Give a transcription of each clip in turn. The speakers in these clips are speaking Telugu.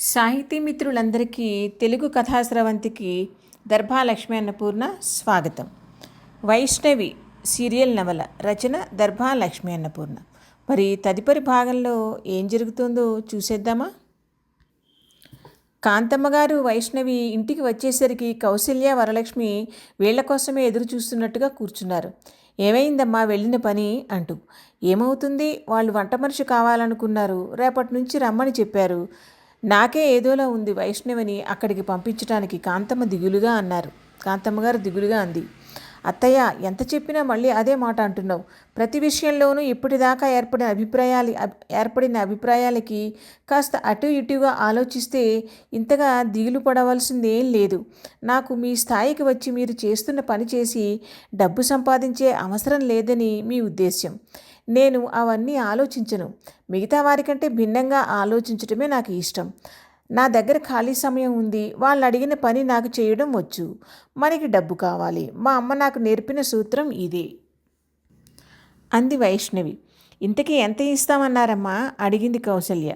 సాహితీ మిత్రులందరికీ తెలుగు కథాస్రవంతికి దర్భాలక్ష్మి అన్నపూర్ణ స్వాగతం. వైష్ణవి సీరియల్ నవల రచన దర్భాలక్ష్మి అన్నపూర్ణ. మరి తదుపరి భాగంలో ఏం జరుగుతుందో చూసేద్దామా? కాంతమ్మ గారు వైష్ణవి ఇంటికి వచ్చేసరికి కౌశల్య వరలక్ష్మి వీళ్ళ కోసమే ఎదురు చూస్తున్నట్టుగా కూర్చున్నారు. ఏమైందమ్మా వెళ్ళిన పని అంటూ. ఏమవుతుంది? వాళ్ళు వంట మనిషి కావాలనుకున్నారు. రేపటి నుంచి రమ్మని చెప్పారు. నాకే ఏదోలా ఉంది వైష్ణవిని అక్కడికి పంపించడానికి కాంతమ్మ దిగులుగా అన్నారు. కాంతమ్మ గారు దిగులుగా అంది. అత్తయ్య ఎంత చెప్పినా మళ్ళీ అదే మాట అంటున్నావు. ప్రతి విషయంలోనూ ఇప్పటిదాకా ఏర్పడిన అభిప్రాయాలు ఏర్పడిన అభిప్రాయాలకి కాస్త అటు ఇటుగా ఆలోచిస్తే ఇంతగా దిగులు పడవలసింది ఏం లేదు. నాకు మీ స్థాయికి వచ్చి మీరు చేస్తున్న పని చేసి డబ్బు సంపాదించే అవసరం లేదని మీ ఉద్దేశ్యం. నేను అవన్నీ ఆలోచించను. మిగతా వారికంటే భిన్నంగా ఆలోచించటమే నాకు ఇష్టం. నా దగ్గర ఖాళీ సమయం ఉంది. వాళ్ళు అడిగిన పని నాకు చేయడం వచ్చు. మనకి డబ్బు కావాలి. మా అమ్మ నాకు నేర్పిన సూత్రం ఇదే. అంది వైష్ణవి. ఇంతకీ ఎంత ఇస్తామన్నారమ్మా? అడిగింది కౌసల్య.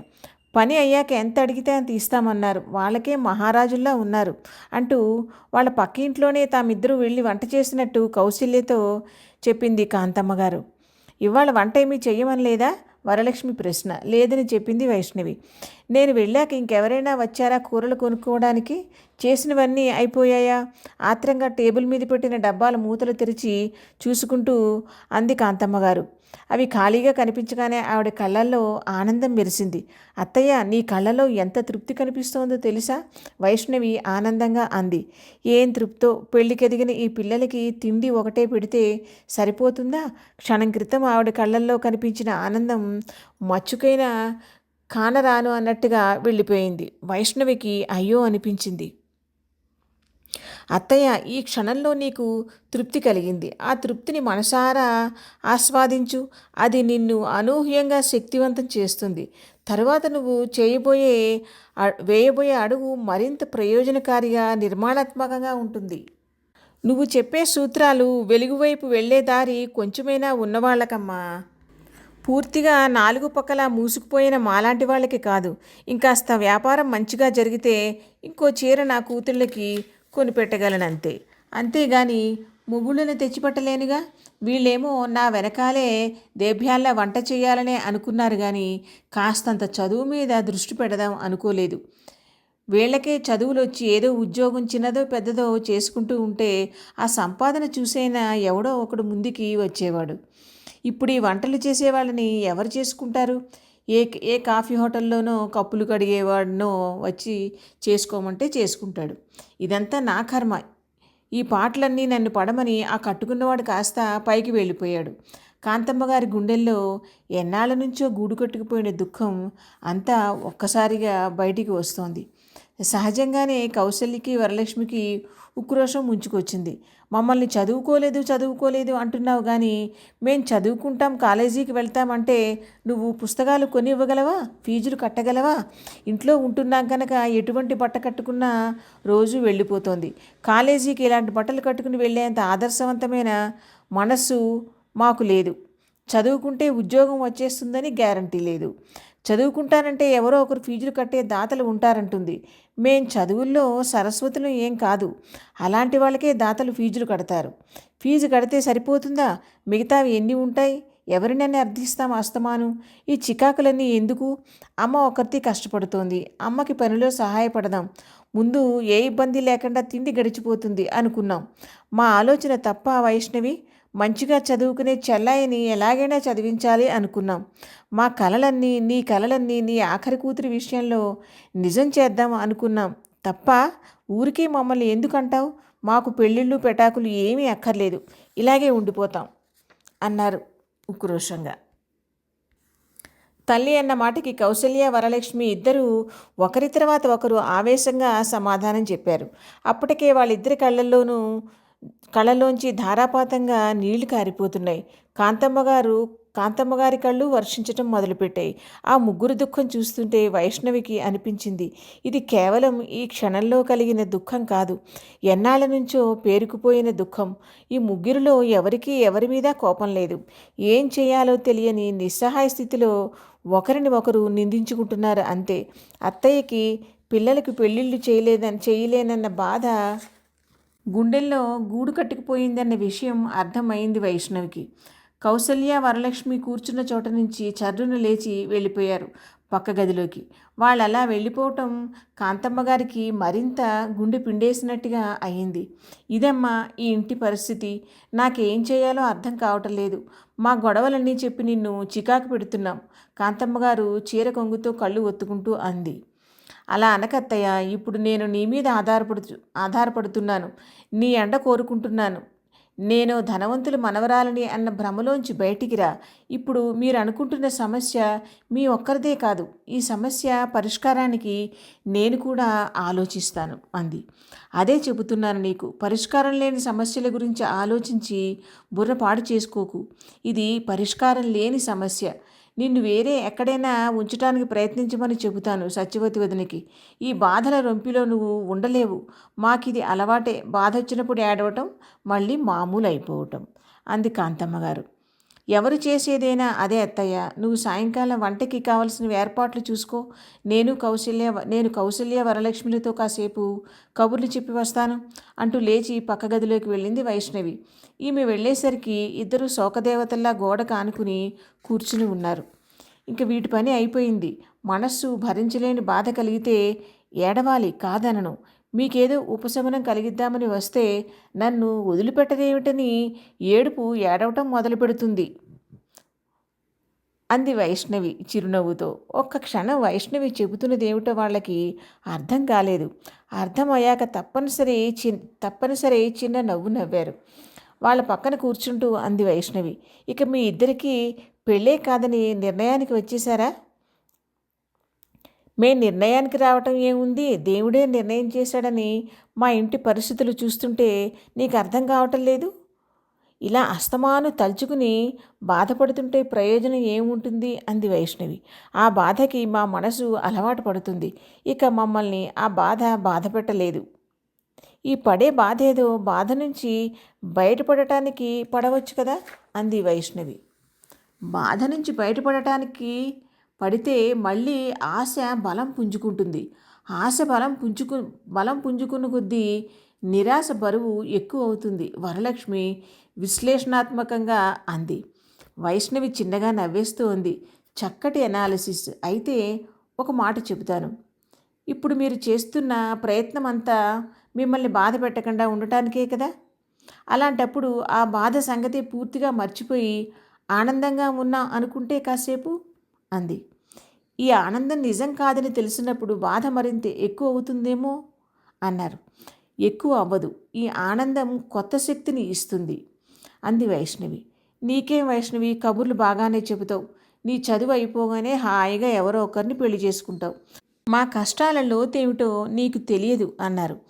పని అయ్యాక ఎంత అడిగితే అంత ఇస్తామన్నారు. వాళ్ళకే మహారాజుల్లా ఉన్నారు. అంటూ వాళ్ళ పక్క ఇంట్లోనే తామిద్దరూ వెళ్ళి వంట చేసినట్టు కౌశల్యతో చెప్పింది కాంతమ్మ గారు. ఇవాళ వంట ఏమీ చెయ్యమనలేదా వరలక్ష్మి ప్రశ్న. లేదని చెప్పింది వైష్ణవి. నేను వెళ్ళాక ఇంకెవరైనా వచ్చారా కూరలు కొనుక్కోవడానికి? చేసినవన్నీ అయిపోయాయా? ఆత్రంగా టేబుల్ మీద పెట్టిన డబ్బాల మూతలు తెరిచి చూసుకుంటూ అంది కాంతమ్మ గారు అవి ఖాళీగా కనిపించగానే ఆవిడ కళ్ళల్లో ఆనందం మెరిసింది. అత్తయ్య నీ కళ్ళలో ఎంత తృప్తి కనిపిస్తోందో తెలుసా? వైష్ణవి ఆనందంగా అంది. ఏం తృప్తో? పెళ్ళికెదిగిన ఈ పిల్లలకి తిండి ఒకటే పెడితే సరిపోతుందా? క్షణం క్రితం ఆవిడ కళ్ళల్లో కనిపించిన ఆనందం మచ్చుకైన కానరాను అన్నట్టుగా వెళ్ళిపోయింది. వైష్ణవికి అయ్యో అనిపించింది. అత్తయ్య ఈ క్షణంలో నీకు తృప్తి కలిగింది. ఆ తృప్తిని మనసారా ఆస్వాదించు. అది నిన్ను అనూహ్యంగా శక్తివంతం చేస్తుంది. తరువాత నువ్వు చేయబోయే వేయబోయే అడుగు మరింత ప్రయోజనకారిగా నిర్మాణాత్మకంగా ఉంటుంది. నువ్వు చెప్పే సూత్రాలు వెలుగువైపు వెళ్ళే దారి కొంచెమైనా ఉన్నవాళ్ళకమ్మా. పూర్తిగా నాలుగు పక్కల మూసుకుపోయిన మాలాంటి వాళ్ళకి కాదు. ఇంకాస్త వ్యాపారం మంచిగా జరిగితే ఇంకో చీర నా కూతుళ్ళకి కొనిపెట్టగలనంతే. అంతేగాని ముగుళ్ళని తెచ్చిపెట్టలేనుగా? వీళ్ళేమో నా వెనకాలే దేభ్యాల్లా వంట చేయాలనే అనుకున్నారు కానీ కాస్తంత చదువు మీద దృష్టి పెడదాం అనుకోలేదు. వీళ్ళకే చదువులు వచ్చి ఏదో ఉద్యోగం చిన్నదో పెద్దదో చేసుకుంటూ ఉంటే ఆ సంపాదన చూసైనా ఎవడో ఒకడు ముందుకి వచ్చేవాడు. ఇప్పుడు ఈ వంటలు చేసేవాళ్ళని ఎవరు చేసుకుంటారు? ఏ ఏ కాఫీ హోటల్లోనో కప్పులు కడిగేవాడినో వచ్చి చేసుకోమంటే చేసుకుంటాడు. ఇదంతా నా కర్మ. ఈ పాటలన్నీ నన్ను పడమని ఆ కట్టుకున్నవాడు కాస్త పైకి వెళ్ళిపోయాడు. కాంతమ్మ గారి గుండెల్లో ఎన్నాళ్ళ నుంచో గూడు కట్టుకుపోయిన దుఃఖం అంతా ఒక్కసారిగా బయటికి వస్తోంది. సహజంగానే కౌశల్యకి వరలక్ష్మికి ఉక్రోషం ముంచుకొచ్చింది. మమ్మల్ని చదువుకోలేదు చదువుకోలేదు అంటున్నావు కానీ మేం చదువుకుంటాం కాలేజీకి వెళ్తామంటే నువ్వు పుస్తకాలు కొని ఇవ్వగలవా ఫీజులు కట్టగలవా? ఇంట్లో ఉంటున్నాం కనుక ఎటువంటి బట్ట కట్టుకున్నా రోజు వెళ్ళిపోతోంది. కాలేజీకి ఇలాంటి బట్టలు కట్టుకుని వెళ్ళేంత ఆదర్శవంతమైన మనస్సు మాకు లేదు. చదువుకుంటే ఉద్యోగం వచ్చేస్తుందని గ్యారంటీ లేదు. చదువుకుంటానంటే ఎవరో ఒకరు ఫీజులు కట్టే దాతలు ఉంటారంటుంది. మేం చదువుల్లో సరస్వతులు ఏం కాదు. అలాంటి వాళ్ళకే దాతలు ఫీజులు కడతారు. ఫీజు కడితే సరిపోతుందా? మిగతావి ఎన్ని ఉంటాయి? ఎవరినైనా అర్థిస్తాం అస్తమాను. ఈ చికాకులన్నీ ఎందుకు? అమ్మ ఒకరితి కష్టపడుతోంది. అమ్మకి పనిలో సహాయపడదాం. ముందు ఏ ఇబ్బంది లేకుండా తిండి గడిచిపోతుంది అనుకున్నాం. మా ఆలోచన తప్ప వైష్ణవి? మంచిగా చదువుకునే చెల్లాయిని ఎలాగైనా చదివించాలి అనుకున్నాం. మా కలలన్నీ నీ కలలన్నీ నీ ఆఖరి కూతురి విషయంలో నిజం చేద్దాం అనుకున్నాం. తప్ప ఊరికే మమ్మల్ని ఎందుకంటావు? మాకు పెళ్ళిళ్ళు పెటాకులు ఏమీ అక్కర్లేదు. ఇలాగే ఉండిపోతాం అన్నారు ఉక్రోషంగా. తల్లి అన్న మాటకి కౌశల్య వరలక్ష్మి ఇద్దరూ ఒకరి తర్వాత ఒకరు ఆవేశంగా సమాధానం చెప్పారు. అప్పటికే వాళ్ళిద్దరి కళ్ళల్లోనూ కళ్ళలోంచి ధారాపాతంగా నీళ్ళు కారిపోతున్నాయి. కాంతమ్మ గారు కాంతమ్మ గారి కళ్ళు వర్షించటం మొదలుపెట్టాయి. ఆ ముగ్గురు దుఃఖం చూస్తుంటే వైష్ణవికి అనిపించింది. ఇది కేవలం ఈ క్షణంలో కలిగిన దుఃఖం కాదు. ఎన్నాళ్ళ నుంచో పేరుకుపోయిన దుఃఖం. ఈ ముగ్గురిలో ఎవరికీ ఎవరి మీద కోపం లేదు. ఏం చేయాలో తెలియని నిస్సహాయ స్థితిలో ఒకరిని ఒకరు నిందించుకుంటున్నారు అంతే. అత్తయ్యకి పిల్లలకు పెళ్ళిళ్ళు చేయలేదని చేయలేనన్న బాధ గుండెల్లో గూడు కట్టుకుపోయిందన్న విషయం అర్థమైంది వైష్ణవికి. కౌసల్య వరలక్ష్మి కూర్చున్న చోట నుంచి చర్రును లేచి వెళ్ళిపోయారు పక్క గదిలోకి. వాళ్ళు అలా వెళ్ళిపోవటం కాంతమ్మ గారికి మరింత గుండె పిండేసినట్టుగా అయింది. ఇదమ్మా ఈ ఇంటి పరిస్థితి. నాకేం చేయాలో అర్థం కావటం లేదు. మా గొడవలన్నీ చెప్పి నిన్ను చికాకు పెడుతున్నాం. కాంతమ్మ గారు చీర కొంగుతో కళ్ళు ఒత్తుకుంటూ అంది. అలా అనకత్తయ్య ఇప్పుడు నేను నీ మీద ఆధారపడుతు ఆధారపడుతున్నాను. నీ ఎండ కోరుకుంటున్నాను. నేను ధనవంతులు మనవరాలని అన్న భ్రమలోంచి బయటికి రా. ఇప్పుడు మీరు అనుకుంటున్న సమస్య మీ ఒక్కరిదే కాదు. ఈ సమస్య పరిష్కారానికి నేను కూడా ఆలోచిస్తాను అంది. అదే చెబుతున్నాను నీకు. పరిష్కారం లేని సమస్యల గురించి ఆలోచించి బుర్రపాడు చేసుకోకు. ఇది పరిష్కారం లేని సమస్య. నిన్ను వేరే ఎక్కడైనా ఉంచడానికి ప్రయత్నించమని చెబుతాను సత్యవతి వదినికి. ఈ బాధల రొంపిలో నువ్వు ఉండలేవు. మాకిది అలవాటే. బాధ వచ్చినప్పుడు ఏడవటం మళ్ళీ మామూలు అయిపోవటం అంది కాంతమ్మ గారు ఎవరు చేసేదైనా అదే అత్తయ్య. నువ్వు సాయంకాలం వంటకి కావలసిన ఏర్పాట్లు చూసుకో. నేను కౌశల్య నేను కౌశల్య వరలక్ష్మిలతో కాసేపు కబుర్లు చెప్పి వస్తాను అంటూ లేచి పక్క గదిలోకి వెళ్ళింది వైష్ణవి. ఈమె వెళ్ళేసరికి ఇద్దరు శోకదేవతల్లా గోడ కానుకుని కూర్చుని ఉన్నారు. ఇంక వీటి పని అయిపోయింది. మనస్సు భరించలేని బాధ కలిగితే ఏడవాలి కాదనను. మీకేదో ఉపశమనం కలిగిద్దామని వస్తే నన్ను వదిలిపెట్టదేమిటని ఏడుపు ఏడవటం మొదలు పెడుతుంది అంది వైష్ణవి చిరునవ్వుతో. ఒక్క క్షణం వైష్ణవి చెబుతున్నదేమిటో వాళ్ళకి అర్థం కాలేదు. అర్థమయ్యాక తప్పనిసరి చి తప్పనిసరి చిన్న నవ్వు నవ్వారు. వాళ్ళ పక్కన కూర్చుంటూ అంది వైష్ణవి. ఇక మీ ఇద్దరికీ పెళ్ళే కాదని నిర్ణయానికి వచ్చేసారా మే నిర్ణయానికి రావటం ఏముంది? దేవుడే నిర్ణయం చేశాడని మా ఇంటి పరిస్థితులు చూస్తుంటే నీకు అర్థం కావటం లేదు? ఇలా అస్తమాను తలుచుకుని బాధపడుతుంటే ప్రయోజనం ఏముంటుంది? అంది వైష్ణవి. ఆ బాధకి మా మనసు అలవాటు పడుతుంది. ఇక మమ్మల్ని ఆ బాధ బాధ పెట్టలేదు ఈ పడే బాధ ఏదో బాధ నుంచి బయటపడటానికి పడవచ్చు కదా? అంది వైష్ణవి. బాధ నుంచి బయటపడటానికి పడితే మళ్ళీ ఆశ బలం పుంజుకుంటుంది. ఆశ బలం పుంజుకు బలం పుంజుకున్న కొద్దీ నిరాశ బరువు ఎక్కువ అవుతుంది వరలక్ష్మి విశ్లేషణాత్మకంగా అంది. వైష్ణవి చిన్నగా నవ్వేస్తూ ఉంది చక్కటి అనాలిసిస్ అయితే ఒక మాట చెబుతాను. ఇప్పుడు మీరు చేస్తున్న ప్రయత్నం అంతా మిమ్మల్ని బాధ పెట్టకుండా ఉండటానికే కదా? అలాంటప్పుడు ఆ బాధ సంగతి పూర్తిగా మర్చిపోయి ఆనందంగా ఉన్నా అనుకుంటే కాసేపు అంది. ఈ ఆనందం నిజం కాదని తెలిసినప్పుడు బాధ మరింత ఎక్కువ అవుతుందేమో? అన్నారు. ఎక్కువ అవ్వదు. ఈ ఆనందం కొత్త శక్తిని ఇస్తుంది. అంది వైష్ణవి. నీకేం వైష్ణవి? కబుర్లు బాగానే చెబుతావు. నీ చదువు అయిపోగానే హాయిగా ఎవరో ఒకరిని పెళ్ళి చేసుకుంటావు. మా కష్టాల లోతేమిటో నీకు తెలియదు అన్నారు.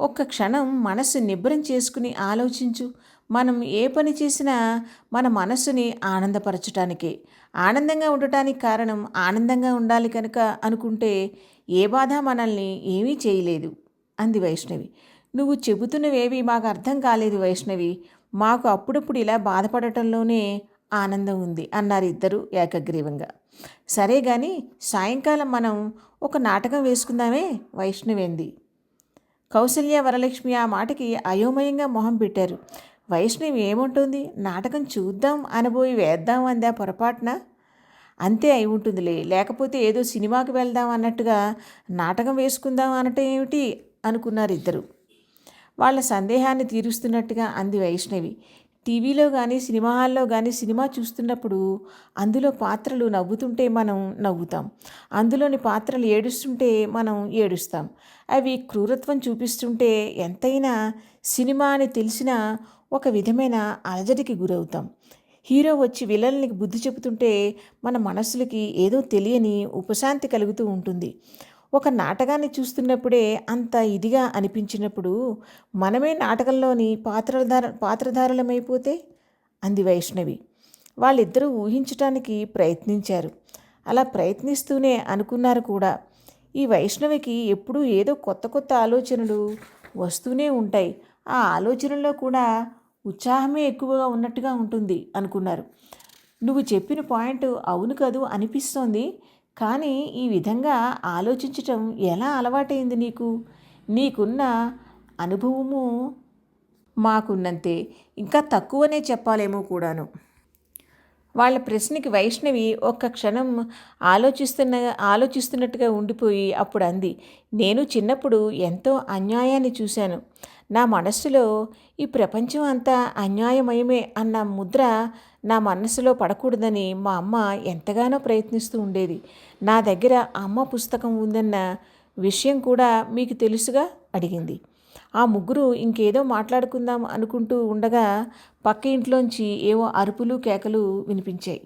ఒక్క క్షణం మనసు నిబ్బరం చేసుకుని ఆలోచించు. మనం ఏ పని చేసినా మన మనస్సుని ఆనందపరచటానికే. ఆనందంగా ఉండటానికి కారణం ఆనందంగా ఉండాలి కనుక అనుకుంటే ఏ బాధ మనల్ని ఏమీ చేయలేదు అంది వైష్ణవి. నువ్వు చెబుతున్నవేవి మాకు అర్థం కాలేదు వైష్ణవి. మాకు అప్పుడప్పుడు ఇలా బాధపడటంలోనే ఆనందం ఉంది అన్నారు ఇద్దరు ఏకగ్రీవంగా. సరే కానీ సాయంకాలం మనం ఒక నాటకం వేసుకుందామే వైష్ణవేంది. కౌసల్య వరలక్ష్మి ఆ మాటకి అయోమయంగా మొహం పెట్టారు. వైష్ణవి ఏముంటుంది? నాటకం చూద్దాం అనబోయి వేద్దాం అందా పొరపాటున. అంతే అయి ఉంటుందిలే. లేకపోతే ఏదో సినిమాకి వెళ్దాం అన్నట్టుగా నాటకం వేసుకుందాం అనటం ఏమిటి? అనుకున్నారు ఇద్దరు. వాళ్ళ సందేహాన్ని తీరుస్తున్నట్టుగా అంది వైష్ణవి. టీవీలో కానీ సినిమా హాల్లో కానీ సినిమా చూస్తున్నప్పుడు అందులో పాత్రలు నవ్వుతుంటే మనం నవ్వుతాం. అందులోని పాత్రలు ఏడుస్తుంటే మనం ఏడుస్తాం. అవి క్రూరత్వం చూపిస్తుంటే ఎంతైనా సినిమా అని తెలిసినా ఒక విధమైన అలజడికి గురవుతాం. హీరో వచ్చి విలన్లకి బుద్ధి చెబుతుంటే మన మనసులకి ఏదో తెలియని ఉపశాంతి కలుగుతూ ఉంటుంది. ఒక నాటకాన్ని చూస్తున్నప్పుడే అంత ఇదిగా అనిపించినప్పుడు మనమే నాటకంలోని పాత్రధార పాత్రధారులమైపోతే? అంది వైష్ణవి. వాళ్ళిద్దరూ ఊహించటానికి ప్రయత్నించారు. అలా ప్రయత్నిస్తూనే అనుకున్నారు కూడా. ఈ వైష్ణవికి ఎప్పుడూ ఏదో కొత్త కొత్త ఆలోచనలు వస్తూనే ఉంటాయి. ఆ ఆలోచనల్లో కూడా ఉత్సాహమే ఎక్కువగా ఉన్నట్టుగా ఉంటుంది అనుకున్నారు. నువ్వు చెప్పిన పాయింట్ అవును కదూ అనిపిస్తోంది. కానీ ఈ విధంగా ఆలోచించటం ఎలా అలవాటైంది నీకు? నీకున్న అనుభవము మాకున్నంతే. ఇంకా తక్కువనే చెప్పాలేమో కూడాను. వాళ్ళ ప్రశ్నకి వైష్ణవి ఒక్క క్షణం ఆలోచిస్తున్న ఆలోచిస్తున్నట్టుగా ఉండిపోయి అప్పుడు అంది నేను చిన్నప్పుడు ఎంతో అన్యాయాన్ని చూశాను. నా మనస్సులో ఈ ప్రపంచం అంతా అన్యాయమయమే అన్న ముద్ర నా మనస్సులో పడకూడదని మా అమ్మ ఎంతగానో ప్రయత్నిస్తూ ఉండేది. నా దగ్గర అమ్మ పుస్తకం ఉందన్న విషయం కూడా మీకు తెలుసుగా? అడిగింది. ఆ ముగ్గురు ఇంకేదో మాట్లాడుకుందాం అనుకుంటూ ఉండగా పక్క ఇంట్లోంచి ఏవో అరుపులు కేకలు వినిపించాయి.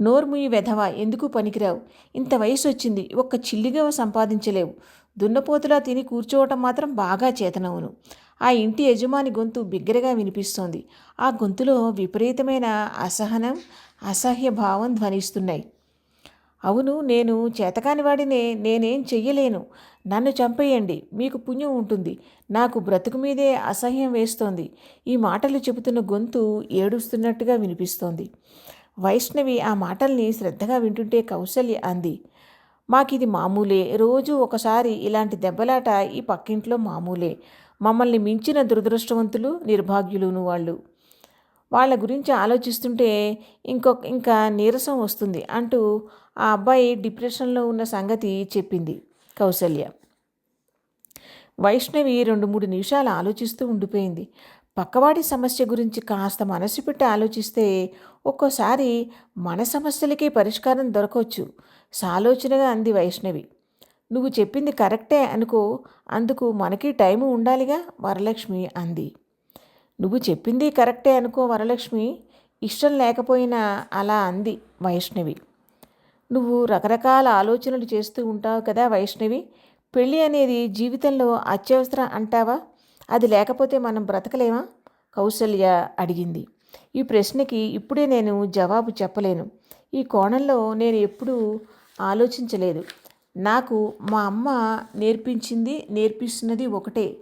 నోర్ముయి వెధవ ఎందుకు పనికిరావు? ఇంత వయసు వచ్చింది ఒక్క చిల్లిగా సంపాదించలేవు. దున్నపోతులా తిని కూర్చోవటం మాత్రం బాగా చేతనవును. ఆ ఇంటి యజమాని గొంతు బిగ్గరగా వినిపిస్తోంది. ఆ గొంతులో విపరీతమైన అసహనం అసహ్య భావం ధ్వనిస్తున్నాయి. అవును నేను చేతకానివాడినే నేనేం చెయ్యలేను. నన్ను చంపేయండి. మీకు పుణ్యం ఉంటుంది. నాకు బ్రతుకు మీదే అసహ్యం వేస్తోంది. ఈ మాటలు చెబుతున్న గొంతు ఏడుస్తున్నట్టుగా వినిపిస్తోంది. వైష్ణవి ఆ మాటల్ని శ్రద్ధగా వింటుంటే కౌశల్య అంది. మాకిది మామూలే. రోజు ఒకసారి ఇలాంటి దెబ్బలాట ఈ పక్కింట్లో మామూలే. మమ్మల్ని మించిన దురదృష్టవంతులు నిర్భాగ్యులును వాళ్ళు. వాళ్ళ గురించి ఆలోచిస్తుంటే ఇంకొక ఇంకా నీరసం వస్తుంది అంటూ ఆ అబ్బాయి డిప్రెషన్లో ఉన్న సంగతి చెప్పింది. కౌసల్య. వైష్ణవి రెండు మూడు నిమిషాలు ఆలోచిస్తూ ఉండిపోయింది. పక్కవాడి సమస్య గురించి కాస్త మనసు పెట్టి ఆలోచిస్తే ఒక్కోసారి మన సమస్యలకే పరిష్కారం దొరకవచ్చు సాలోచనగా అంది వైష్ణవి. నువ్వు చెప్పింది కరెక్టే అనుకో అందుకు మనకి టైము ఉండాలిగా వరలక్ష్మి అంది. నువ్వు చెప్పింది కరెక్టే అనుకో వరలక్ష్మి ఇష్టం లేకపోయినా అలా అంది వైష్ణవి. నువ్వు రకరకాల ఆలోచనలు చేస్తూ ఉంటావు కదా వైష్ణవి. పెళ్ళి అనేది జీవితంలో అత్యవసరం అంటావా? అది లేకపోతే మనం బ్రతకలేమా? కౌశల్య అడిగింది. ఈ ప్రశ్నకి ఇప్పుడే నేను జవాబు చెప్పలేను. ఈ కోణంలో నేను ఎప్పుడూ ఆలోచించలేదు. నాకు మా అమ్మ నేర్పించింది నేర్పిస్తున్నది ఒకటే.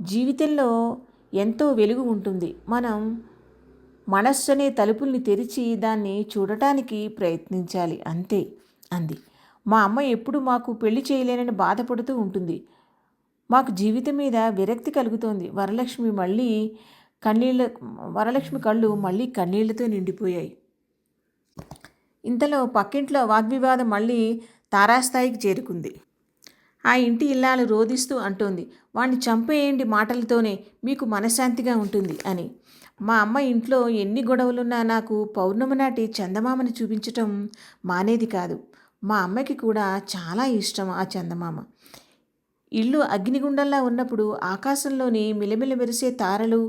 జీవితంలో ఎంతో వెలుగు ఉంటుంది. మనం మనస్సు అనే తలుపుల్ని తెరిచి దాన్ని చూడటానికి ప్రయత్నించాలి. అంతే అంది. మా అమ్మ ఎప్పుడు మాకు పెళ్ళి చేయలేనని బాధపడుతూ ఉంటుంది. మాకు జీవితం మీద విరక్తి కలుగుతోంది. వరలక్ష్మి మళ్ళీ కన్నీళ్ళ వరలక్ష్మి కళ్ళు మళ్ళీ కన్నీళ్ళతో నిండిపోయాయి. ఇంతలో పక్కింట్లో వాగ్వివాదం మళ్ళీ తారాస్థాయికి చేరుకుంది. ఆ ఇంటి ఇల్లాలు రోధిస్తూ అంటోంది. వాణ్ణి చంపేయండి మాటలతోనే మీకు మనశ్శాంతిగా ఉంటుంది అని. మా అమ్మ ఇంట్లో ఎన్ని గొడవలున్నా నాకు పౌర్ణమి నాటి చందమామని చూపించటం మానేది కాదు. మా అమ్మకి కూడా చాలా ఇష్టం ఆ చందమామ. ఇల్లు అగ్నిగుండంలా ఉన్నప్పుడు ఆకాశంలోని మిలమిల మెరిసే తారలు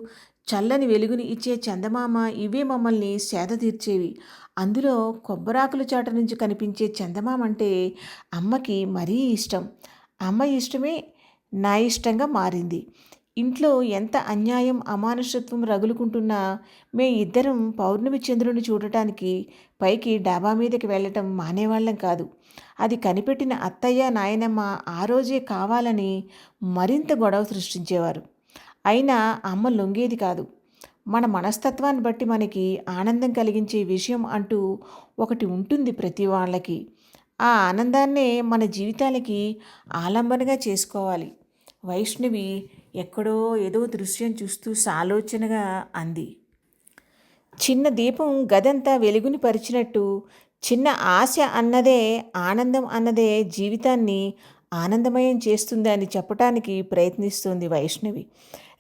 చల్లని వెలుగుని ఇచ్చే చందమామ ఇవే మమ్మల్ని సేద తీర్చేవి. అందులో కొబ్బరాకుల చాట నుంచి కనిపించే చందమామ అంటే అమ్మకి మరీ ఇష్టం. అమ్మ ఇష్టమే నా ఇష్టంగా మారింది. ఇంట్లో ఎంత అన్యాయం అమానుషత్వం రగులుకుంటున్నా మే ఇద్దరం పౌర్ణమి చంద్రుని చూడటానికి పైకి డాబా మీదకి వెళ్ళటం మానేవాళ్ళం కాదు. అది కనిపెట్టిన అత్తయ్య నాయనమ్మ ఆ రోజే కావాలని మరింత గొడవ సృష్టించేవారు. అయినా అమ్మ లొంగేది కాదు. మన మనస్తత్వాన్ని బట్టి మనకి ఆనందం కలిగించే విషయం అంటూ ఒకటి ఉంటుంది ప్రతి వాళ్ళకి. ఆ ఆనందాన్నే మన జీవితాలకి ఆలంబనగా చేసుకోవాలి. వైష్ణవి ఎక్కడో ఏదో దృశ్యం చూస్తూ సాలోచనగా అంది. చిన్న దీపం గదంతా వెలుగుని పరిచినట్టు చిన్న ఆశ అన్నదే ఆనందం అన్నదే జీవితాన్ని ఆనందమయం చేస్తుందని చెప్పటానికి ప్రయత్నిస్తుంది వైష్ణవి.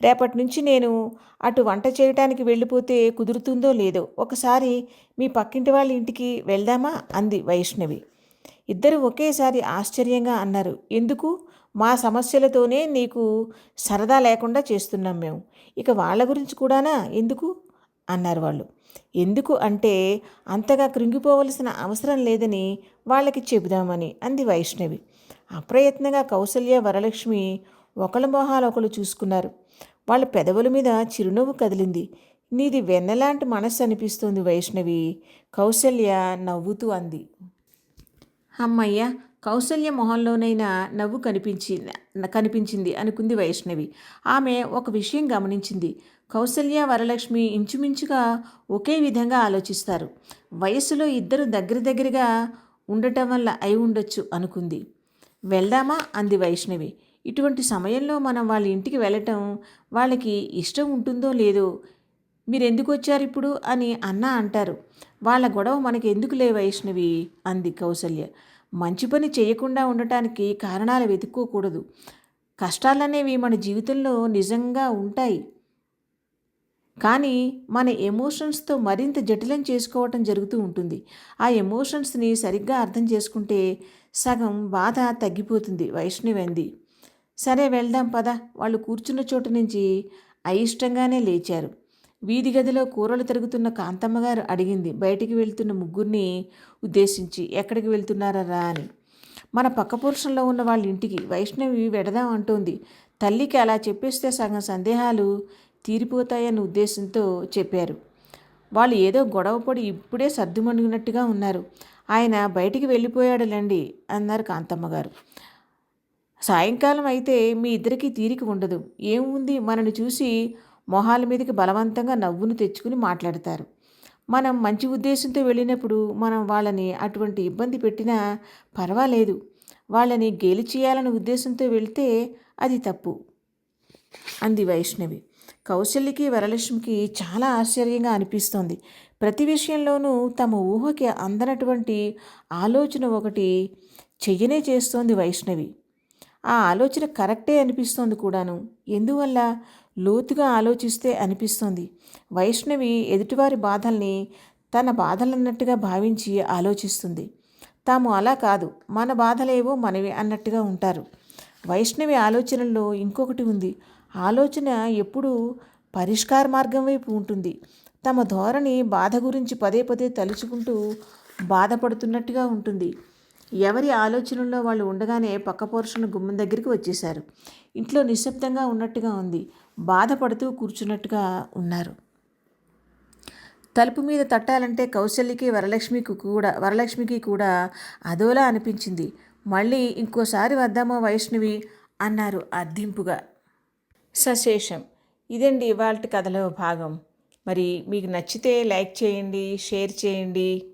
రేపటి నుంచి నేను అటు వంట చేయటానికి వెళ్ళిపోతే కుదురుతుందో లేదో ఒకసారి మీ పక్కింటి వాళ్ళ ఇంటికి వెళ్దామా? అంది వైష్ణవి. ఇద్దరు ఒకేసారి ఆశ్చర్యంగా అన్నారు ఎందుకు? మా సమస్యలతోనే నీకు సరదా లేకుండా చేస్తున్నాం మేము. ఇక వాళ్ళ గురించి కూడానా? ఎందుకు? అన్నారు వాళ్ళు. ఎందుకు అంటే అంతగా కృంగిపోవలసిన అవసరం లేదని వాళ్ళకి చెబుదామని అంది వైష్ణవి. అప్రయత్నంగా కౌసల్య వరలక్ష్మి ఒకళ్ళ మొహాలు ఒకళ్ళు చూసుకున్నారు. వాళ్ళ పెదవుల మీద చిరునవ్వు కదిలింది. నీది వెన్నలాంటి మనస్సు అనిపిస్తుంది వైష్ణవి కౌసల్య నవ్వుతూ అంది. అమ్మయ్య కౌసల్య మొహంలోనైనా నవ్వు కనిపించి కనిపించింది అనుకుంది వైష్ణవి. ఆమె ఒక విషయం గమనించింది. కౌసల్య వరలక్ష్మి ఇంచుమించుగా ఒకే విధంగా ఆలోచిస్తారు. వయసులో ఇద్దరు దగ్గర దగ్గరగా ఉండటం వల్ల అయి ఉండొచ్చు అనుకుంది. వెళ్దామా? అంది వైష్ణవి. ఇటువంటి సమయంలో మనం వాళ్ళ ఇంటికి వెళ్ళటం వాళ్ళకి ఇష్టం ఉంటుందో లేదో మీరు ఎందుకు వచ్చారు ఇప్పుడు అని అన్న అంటారు. వాళ్ళ గొడవ మనకి ఎందుకులే వైష్ణవి? అంది కౌసల్య. మంచి పని చేయకుండా ఉండటానికి కారణాలు వెతుక్కోకూడదు. కష్టాలనేవి మన జీవితంలో నిజంగా ఉంటాయి. కానీ మన ఎమోషన్స్తో మరింత జటిలం చేసుకోవటం జరుగుతూ ఉంటుంది. ఆ ఎమోషన్స్ని సరిగ్గా అర్థం చేసుకుంటే సగం బాధ తగ్గిపోతుంది వైష్ణవి అంది. సరే వెళ్దాం పద. వాళ్ళు కూర్చున్న చోటు నుంచి అయిష్టంగానే లేచారు. వీధి గదిలో కూరలు తరుగుతున్న కాంతమ్మ గారు అడిగింది. బయటికి వెళ్తున్న ముగ్గురిని ఉద్దేశించి ఎక్కడికి వెళ్తున్నారా అని. మన పక్క పురుషంలో ఉన్న వాళ్ళ ఇంటికి. వైష్ణవి వెడదాం అంటోంది. తల్లికి అలా చెప్పేస్తే సగం సందేహాలు తీరిపోతాయన్న ఉద్దేశంతో చెప్పారు. వాళ్ళు ఏదో గొడవ పడి ఇప్పుడే సర్దుమణిగినట్టుగా ఉన్నారు. ఆయన బయటికి వెళ్ళిపోయాడులేండి అన్నారు కాంతమ్మగారు సాయంకాలం అయితే మీ ఇద్దరికీ తీరిక ఉండదు. ఏముంది? మనని చూసి మొహాల మీదకి బలవంతంగా నవ్వును తెచ్చుకుని మాట్లాడతారు. మనం మంచి ఉద్దేశంతో వెళ్ళినప్పుడు మనం వాళ్ళని అటువంటి ఇబ్బంది పెట్టినా పర్వాలేదు. వాళ్ళని గేలి చేయాలనే ఉద్దేశంతో వెళ్తే అది తప్పు. అంది వైష్ణవి. కౌశల్యకి వరలక్ష్మికి చాలా ఆశ్చర్యంగా అనిపిస్తోంది. ప్రతి విషయంలోనూ తమ ఊహకి అందనటువంటి ఆలోచన ఒకటి చెయ్యనే చేస్తోంది వైష్ణవి. ఆ ఆలోచన కరెక్టే అనిపిస్తోంది కూడాను. ఎందువల్ల? లోతుగా ఆలోచిస్తే అనిపిస్తోంది. వైష్ణవి ఎదుటివారి బాధల్ని తన బాధలన్నట్టుగా భావించి ఆలోచిస్తుంది. తాము అలా కాదు మన బాధలేవో మనవి అన్నట్టుగా ఉంటారు. వైష్ణవి ఆలోచనల్లో ఇంకొకటి ఉంది. ఆలోచన ఎప్పుడూ పరిష్కార మార్గం వైపు ఉంటుంది. తమ ధోరణి బాధ గురించి పదే పదే తలుచుకుంటూ బాధపడుతున్నట్టుగా ఉంటుంది. ఎవరి ఆలోచనల్లో వాళ్ళు ఉండగానే పక్క పోర్షన్ గుమ్మం దగ్గరికి వచ్చేశారు. ఇంట్లో నిశ్శబ్దంగా ఉన్నట్టుగా ఉంది. బాధపడుతూ కూర్చున్నట్టుగా ఉన్నారు. తలుపు మీద తట్టాలంటే కౌశల్యకి వరలక్ష్మికి కూడా వరలక్ష్మికి కూడా అదోలా అనిపించింది. మళ్ళీ ఇంకోసారి వద్దామో వైష్ణవి? అన్నారు అర్థింపుగా సశేషం. ఇదండి ఇవాళ కథలో భాగం. మరి మీకు నచ్చితే లైక్ చేయండి షేర్ చేయండి.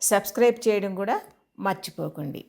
సబ్స్క్రైబ్ చేయడం కూడా మర్చిపోకండి.